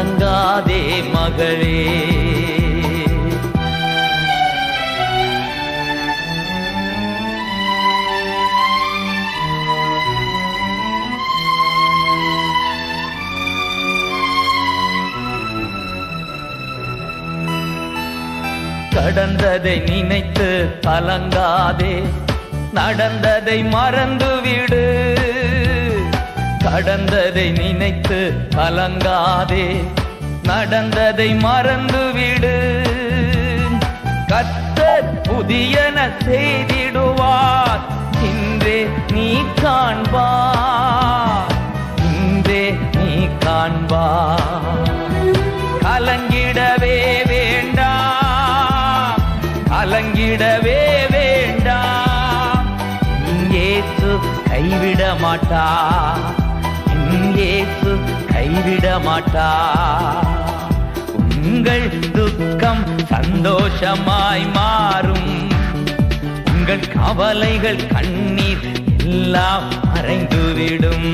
கலங்காதே மகளே. கடந்ததை நினைத்து கலங்காதே. நடந்ததை மறந்துவிடு. நடந்ததை நினைத்து கலங்காதே நடந்ததை மறந்துவிடு கத்தர் புதியன செய்திடுவார். இன்றே நீ காண்பார். இன்றே நீ காண்பார். கலங்கிடவே வேண்டாம். கலங்கிடவே வேண்டாம். ஏற்று கைவிட மாட்டா கைவிட மாட்டா உங்கள் துக்கம் சந்தோஷமாய் மாறும். உங்கள் கவலைகள் கண்ணீர் எல்லாம் மறைந்துவிடும்.